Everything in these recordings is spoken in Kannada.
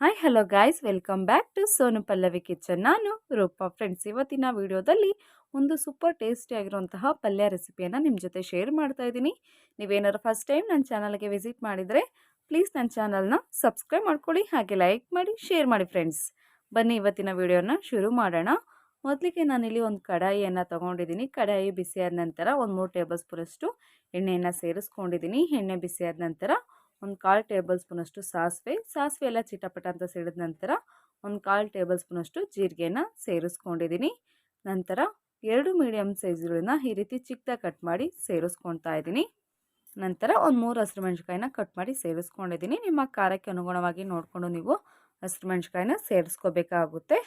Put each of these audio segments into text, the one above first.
Hi hello guys welcome back to Sonu Pallavi kitchen ನಾನು ರೂಪಾ. ಫ್ರೆಂಡ್ಸ್ ಇವತ್ತಿನ ವಿಡಿಯೋದಲ್ಲಿ ಒಂದು ಸೂಪರ್ ಟೇಸ್ಟಿ ಆಗಿರುವಂತಹ ಪಲ್ಯ ರೆಸಿಪಿಯನ್ನು ನಿಮ್ಮ ಜೊತೆ ಶೇರ್ ಮಾಡ್ತಾ ಇದ್ದೀನಿ. ನೀವೇನಾದ್ರು ಫಸ್ಟ್ ಟೈಮ್ ನನ್ನ ಚಾನಲ್ಗೆ ವಿಸಿಟ್ ಮಾಡಿದರೆ ಪ್ಲೀಸ್ ನನ್ನ ಚಾನಲ್ನ ಸಬ್ಸ್ಕ್ರೈಬ್ ಮಾಡ್ಕೊಳ್ಳಿ, ಹಾಗೆ ಲೈಕ್ ಮಾಡಿ ಶೇರ್ ಮಾಡಿ ಫ್ರೆಂಡ್ಸ್ ಬನ್ನಿ, ಇವತ್ತಿನ ವಿಡಿಯೋನ ಶುರು ಮಾಡೋಣ. ಮೊದಲಿಗೆ ನಾನಿಲ್ಲಿ ಒಂದು ಕಡಾಯಿಯನ್ನು ತೊಗೊಂಡಿದ್ದೀನಿ. ಕಡಾಯಿ ಬಿಸಿಯಾದ ನಂತರ ಒಂದು ಮೂರು ಟೇಬಲ್ ಸ್ಪೂನಷ್ಟು ಎಣ್ಣೆಯನ್ನು ಸೇರಿಸ್ಕೊಂಡಿದ್ದೀನಿ. ಎಣ್ಣೆ ಬಿಸಿಯಾದ ನಂತರ ಒಂದು ಕಾಲು ಟೇಬಲ್ ಸ್ಪೂನಷ್ಟು ಸಾಸಿವೆ ಸಾಸಿವೆ ಎಲ್ಲ ಚಿಟಪಟ ಅಂತ ಸಿಡಿದ ನಂತರ ಒಂದು ಕಾಲು ಟೇಬಲ್ ಸ್ಪೂನಷ್ಟು ಜೀರಿಗೆನ ಸೇರಿಸ್ಕೊಂಡಿದ್ದೀನಿ ನಂತರ ಎರಡು ಮೀಡಿಯಮ್ ಸೈಜ್ಗಳನ್ನ ಈ ರೀತಿ ಚಿಕ್ಕದಾಗಿ ಕಟ್ ಮಾಡಿ ಸೇರಿಸ್ಕೊಳ್ತಾ ಇದ್ದೀನಿ ನಂತರ ಒಂದು ಮೂರು ಹಸಿರು ಮೆಣಸಿಕಾಯಿನ ಕಟ್ ಮಾಡಿ ಸೇರಿಸ್ಕೊಂಡಿದ್ದೀನಿ ನಿಮ್ಮ ಖಾರಕ್ಕೆ ಅನುಗುಣವಾಗಿ ನೋಡಿಕೊಂಡು ನೀವು ಹಸಿರು ಮೆಣಸಿಕಾಯಿನ ಸೇರಿಸ್ಕೋಬೇಕಾಗುತ್ತೆ.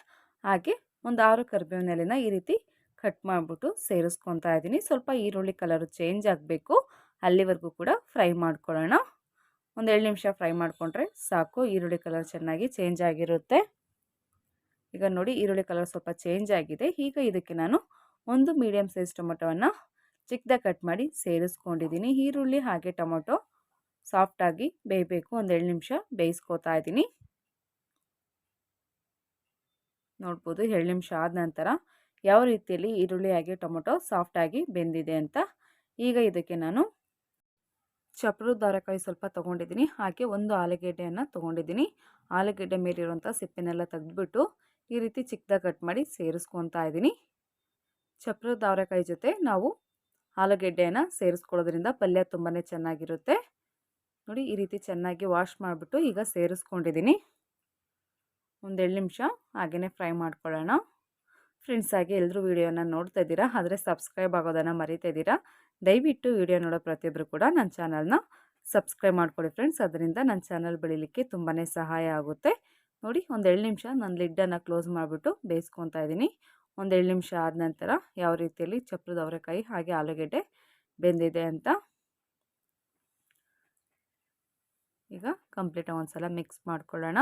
ಹಾಗೆ ಒಂದು ಆರು ಕರಿಬೇವಿನ ಎಲೆನ ಈ ರೀತಿ ಕಟ್ ಮಾಡಿಬಿಟ್ಟು ಸೇರಿಸ್ಕೊತಾ ಇದ್ದೀನಿ ಸ್ವಲ್ಪ ಈರುಳ್ಳಿ ಕಲರು ಚೇಂಜ್ ಆಗಬೇಕು. ಅಲ್ಲಿವರೆಗೂ ಕೂಡ ಫ್ರೈ ಮಾಡ್ಕೊಳ್ಳೋಣ. ಒಂದು ಎರಡು ನಿಮಿಷ ಫ್ರೈ ಮಾಡಿಕೊಂಡ್ರೆ ಸಾಕು. ಈರುಳ್ಳಿ ಕಲರ್ ಚೆನ್ನಾಗಿ ಚೇಂಜ್ ಆಗಿರುತ್ತೆ. ಈಗ ನೋಡಿ ಈರುಳ್ಳಿ ಕಲರ್ ಸ್ವಲ್ಪ ಚೇಂಜ್ ಆಗಿದೆ. ಈಗ ಇದಕ್ಕೆ ನಾನು ಒಂದು ಮೀಡಿಯಮ್ ಸೈಜ್ ಟೊಮೊಟೊವನ್ನು ಚಿಕ್ಕದಾಗಿ ಕಟ್ ಮಾಡಿ ಸೇರಿಸ್ಕೊಂಡಿದ್ದೀನಿ. ಈರುಳ್ಳಿ ಹಾಗೆ ಟೊಮೊಟೊ ಸಾಫ್ಟಾಗಿ ಬೇಯಬೇಕು. ಒಂದು ಎರಡು ನಿಮಿಷ ಬೇಯಿಸ್ಕೋತಾ ಇದ್ದೀನಿ. ನೋಡ್ಬೋದು ಎರಡು ನಿಮಿಷ ಆದ ನಂತರ ಯಾವ ರೀತಿಯಲ್ಲಿ ಈರುಳ್ಳಿ ಹಾಗೆ ಟೊಮೊಟೊ ಸಾಫ್ಟಾಗಿ ಬೆಂದಿದೆ ಅಂತ ಈಗ ಇದಕ್ಕೆ ನಾನು ಚಪ್ರದ ದಾರಕಾಯಿ ಸ್ವಲ್ಪ ತೊಗೊಂಡಿದ್ದೀನಿ. ಹಾಗೆ ಒಂದು ಆಲೂಗೆಡ್ಡೆಯನ್ನು ತೊಗೊಂಡಿದ್ದೀನಿ. ಆಲೂಗೆಡ್ಡೆ ಮೇಲಿರುವಂಥ ಸಿಪ್ಪೆನೆಲ್ಲ ತೆಗೆದುಬಿಟ್ಟು ಈ ರೀತಿ ಚಿಕ್ಕದಾಗಿ ಕಟ್ ಮಾಡಿ ಸೇರಿಸ್ಕೊತಾ ಇದ್ದೀನಿ. ಚಪ್ರದ ದಾರಕಾಯಿ ಜೊತೆ ನಾವು ಆಲೂಗೆಡ್ಡೆಯನ್ನು ಸೇರಿಸ್ಕೊಳ್ಳೋದ್ರಿಂದ ಪಲ್ಯ ತುಂಬಾ ಚೆನ್ನಾಗಿರುತ್ತೆ. ನೋಡಿ, ಈ ರೀತಿ ಚೆನ್ನಾಗಿ ವಾಶ್ ಮಾಡಿಬಿಟ್ಟು ಈಗ ಸೇರಿಸ್ಕೊಂಡಿದ್ದೀನಿ. ಒಂದೆರಡು ನಿಮಿಷ ಹಾಗೆಯೇ ಫ್ರೈ ಮಾಡ್ಕೊಳ್ಳೋಣ. ಫ್ರೆಂಡ್ಸ್ ಆಗಿ ಎಲ್ಲರೂ ವೀಡಿಯೋನ ನೋಡ್ತಾ ಇದ್ದೀರಾ, ಆದರೆ ಸಬ್ಸ್ಕ್ರೈಬ್ ಆಗೋದನ್ನು ಮರಿತಾ ಇದ್ದೀರಾ, ದಯವಿಟ್ಟು ವಿಡಿಯೋ ನೋಡೋ ಪ್ರತಿಯೊಬ್ಬರು ಕೂಡ ನನ್ನ ಚಾನಲ್ನ ಸಬ್ಸ್ಕ್ರೈಬ್ ಮಾಡ್ಕೊಳ್ಳಿ ಫ್ರೆಂಡ್ಸ್. ಅದರಿಂದ ನನ್ನ ಚಾನಲ್ ಬೆಳಿಲಿಕ್ಕೆ ತುಂಬಾ ಸಹಾಯ ಆಗುತ್ತೆ. ನೋಡಿ ಒಂದು ಎರಡು ನಿಮಿಷ ನಾನು ಲಿಡ್ಡನ್ನು ಕ್ಲೋಸ್ ಮಾಡಿಬಿಟ್ಟು ಬೇಯಿಸ್ಕೊತಾ ಇದ್ದೀನಿ. ಒಂದು ಎರಡು ನಿಮಿಷ ಆದ ನಂತರ ಯಾವ ರೀತಿಯಲ್ಲಿ ಚಪ್ರದ ಅವರೆಕಾಯಿ ಹಾಗೆ ಆಲೂಗೆಡ್ಡೆ ಬೆಂದಿದೆ ಅಂತ ಈಗ ಕಂಪ್ಲೀಟಾಗಿ ಒಂದು ಸಲ ಮಿಕ್ಸ್ ಮಾಡ್ಕೊಳ್ಳೋಣ.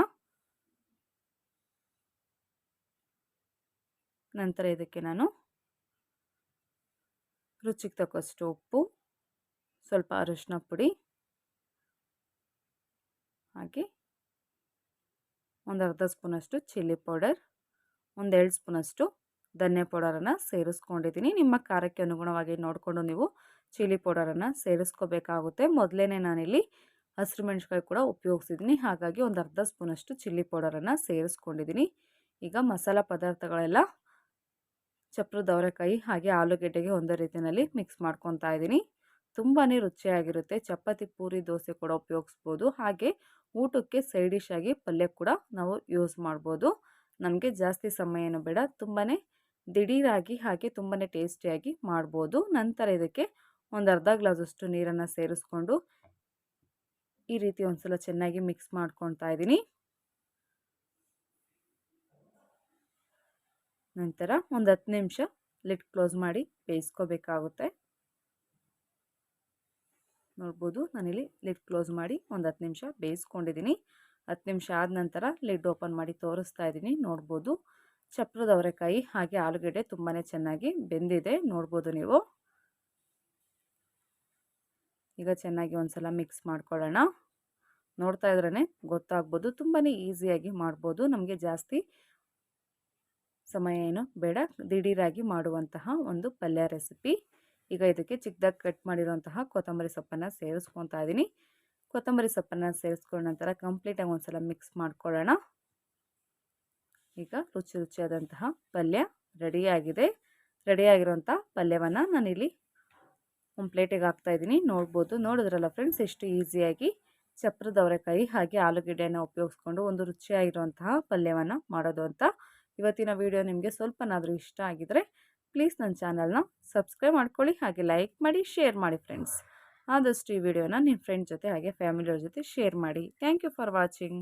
ನಂತರ ಇದಕ್ಕೆ ನಾನು ರುಚಿಗೆ ತಕ್ಕಷ್ಟು ಉಪ್ಪು, ಸ್ವಲ್ಪ ಅರಿಶಿನ ಪುಡಿ, ಹಾಗೆ ಒಂದು ಅರ್ಧ ಸ್ಪೂನಷ್ಟು ಚಿಲ್ಲಿ ಪೌಡರ್ ಒಂದೆರಡು ಸ್ಪೂನಷ್ಟು ಧನ್ಯ ಪೌಡರನ್ನು ಸೇರಿಸ್ಕೊಂಡಿದ್ದೀನಿ. ನಿಮ್ಮ ಖಾರಕ್ಕೆ ಅನುಗುಣವಾಗಿ ನೋಡಿಕೊಂಡು ನೀವು ಚಿಲ್ಲಿ ಪೌಡರನ್ನು ಸೇರಿಸ್ಕೋಬೇಕಾಗುತ್ತೆ. ಮೊದಲೇ ನಾನಿಲ್ಲಿ ಹಸಿರು ಮೆಣಸಿಕಾಯಿ ಕೂಡ ಉಪಯೋಗಿಸಿದ್ದೀನಿ. ಹಾಗಾಗಿ ಒಂದು ಅರ್ಧ ಸ್ಪೂನಷ್ಟು ಚಿಲ್ಲಿ ಪೌಡರನ್ನು ಸೇರಿಸ್ಕೊಂಡಿದ್ದೀನಿ. ಈಗ ಮಸಾಲ ಪದಾರ್ಥಗಳೆಲ್ಲ ಚಪ್ರದ ಅವರೆಕಾಯಿ ಹಾಗೆ ಆಲೂಗೆಡ್ಡೆಗೆ ಒಂದೇ ರೀತಿಯಲ್ಲಿ ಮಿಕ್ಸ್ ಮಾಡ್ಕೊತಾ ಇದ್ದೀನಿ. ತುಂಬಾ ರುಚಿಯಾಗಿರುತ್ತೆ. ಚಪಾತಿ ಪೂರಿ ದೋಸೆ ಕೂಡ ಉಪಯೋಗಿಸ್ಬೋದು. ಹಾಗೆ ಊಟಕ್ಕೆ ಸೈಡ್ ಡಿಶ್ ಆಗಿ ಪಲ್ಯ ಕೂಡ ನಾವು ಯೂಸ್ ಮಾಡ್ಬೋದು. ನಮಗೆ ಜಾಸ್ತಿ ಸಮಯ ಏನು ಬೇಡ. ತುಂಬಾ ದಿಢೀರಾಗಿ ಹಾಗೆ ತುಂಬಾ ಟೇಸ್ಟಿಯಾಗಿ ಮಾಡ್ಬೋದು. ನಂತರ ಇದಕ್ಕೆ ಒಂದು ಅರ್ಧ ಗ್ಲಾಸಷ್ಟು ನೀರನ್ನು ಸೇರಿಸ್ಕೊಂಡು ಈ ರೀತಿ ಒಂದ್ಸಲ ಚೆನ್ನಾಗಿ ಮಿಕ್ಸ್ ಮಾಡ್ಕೊತಾ ಇದ್ದೀನಿ. ನಂತರ ಒಂದು ಹತ್ತು ನಿಮಿಷ ಲಿಡ್ ಕ್ಲೋಸ್ ಮಾಡಿ ಬೇಯಿಸ್ಕೋಬೇಕಾಗುತ್ತೆ. ನೋಡ್ಬೋದು ನಾನಿಲ್ಲಿ ಲಿಡ್ ಕ್ಲೋಸ್ ಮಾಡಿ ಒಂದು ಹತ್ತು ನಿಮಿಷ ಬೇಯಿಸ್ಕೊಂಡಿದ್ದೀನಿ. ಹತ್ತು ನಿಮಿಷ ಆದ ನಂತರ ಲಿಡ್ ಓಪನ್ ಮಾಡಿ ತೋರಿಸ್ತಾ ಇದ್ದೀನಿ, ನೋಡ್ಬೋದು. ಚಪ್ರದ ಅವರೆಕಾಯಿ ಹಾಗೆ ಆಲೂಗಡ್ಡೆ ತುಂಬಾ ಚೆನ್ನಾಗಿ ಬೆಂದಿದೆ, ನೋಡ್ಬೋದು ನೀವು. ಈಗ ಚೆನ್ನಾಗಿ ಒಂದು ಸಲ ಮಿಕ್ಸ್ ಮಾಡ್ಕೊಳ್ಳೋಣ. ನೋಡ್ತಾ ಇದ್ರೇ ಗೊತ್ತಾಗ್ಬೋದು ತುಂಬಾ ಈಸಿಯಾಗಿ ಮಾಡ್ಬೋದು, ನಮಗೆ ಜಾಸ್ತಿ ಸಮಯ ಏನು ಬೇಡ, ದಿಢೀರಾಗಿ ಮಾಡುವಂತಹ ಒಂದು ಪಲ್ಯ ರೆಸಿಪಿ. ಈಗ ಇದಕ್ಕೆ ಚಿಕ್ಕದಾಗಿ ಕಟ್ ಮಾಡಿರುವಂತಹ ಕೊತ್ತಂಬರಿ ಸೊಪ್ಪನ್ನು ಸೇರಿಸ್ಕೊತಾ ಇದ್ದೀನಿ ಕೊತ್ತಂಬರಿ ಸೊಪ್ಪನ್ನು ಸೇರಿಸ್ಕೊಂಡ ನಂತರ ಕಂಪ್ಲೀಟಾಗಿ ಒಂದು ಸಲ ಮಿಕ್ಸ್ ಮಾಡ್ಕೊಳ್ಳೋಣ. ಈಗ ರುಚಿ ರುಚಿಯಾದಂತಹ ಪಲ್ಯ ರೆಡಿಯಾಗಿದೆ ರೆಡಿಯಾಗಿರುವಂಥ ಪಲ್ಯವನ್ನು ನಾನಿಲ್ಲಿ ಒಂದು ಪ್ಲೇಟಿಗೆ ಹಾಕ್ತಾಯಿದ್ದೀನಿ ನೋಡ್ಬೋದು, ನೋಡಿದ್ರಲ್ಲ ಫ್ರೆಂಡ್ಸ್ ಎಷ್ಟು ಈಸಿಯಾಗಿ ಚಪ್ರದ ಅವರೆಕಾಯಿ ಹಾಗೆ ಆಲೂಗಡ್ಡೆಯನ್ನು ಉಪಯೋಗಿಸ್ಕೊಂಡು ಒಂದು ರುಚಿಯಾಗಿರುವಂತಹ ಪಲ್ಯವನ್ನು ಮಾಡೋದು ಅಂತ. ಇವತ್ತಿನ ವಿಡಿಯೋ ನಿಮಗೆ ಸ್ವಲ್ಪನಾದರೂ ಇಷ್ಟ ಆಗಿದರೆ ಪ್ಲೀಸ್ ನನ್ನ ಚಾನಲ್ನ ಸಬ್ಸ್ಕ್ರೈಬ್ ಮಾಡ್ಕೊಳ್ಳಿ ಹಾಗೆ ಲೈಕ್ ಮಾಡಿ, ಶೇರ್ ಮಾಡಿ ಫ್ರೆಂಡ್ಸ್. ಆದಷ್ಟು ಈ ವಿಡಿಯೋನ ನಿಮ್ಮ ಫ್ರೆಂಡ್ ಜೊತೆ ಹಾಗೆ ಫ್ಯಾಮಿಲಿಯವ್ರ ಜೊತೆ ಶೇರ್ ಮಾಡಿ. Thank you for watching.